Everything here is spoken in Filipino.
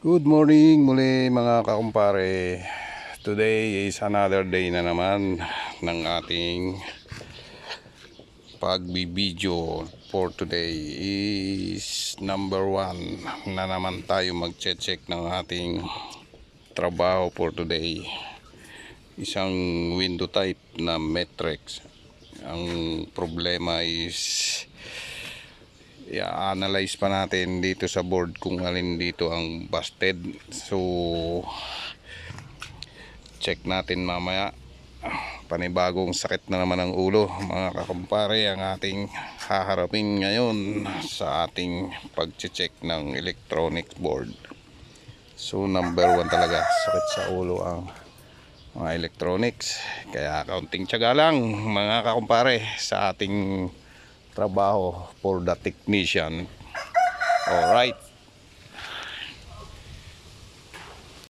Good morning muli mga kakumpare. Today is another day na naman ng ating pagbibideo for today is number one na naman tayo mag-check ng ating trabaho for today. Isang window type na matrix. Ang problema is i-analyze pa natin dito sa board kung alin dito ang busted. So check natin mamaya. Panibagong sakit na naman ang ulo mga kakumpare ang ating haharapin ngayon sa ating pag-check ng electronic board. So number one talaga sakit sa ulo ang mga electronics. Kaya kaunting tiyaga lang mga kakumpare sa ating trabaho for the technician. Alright.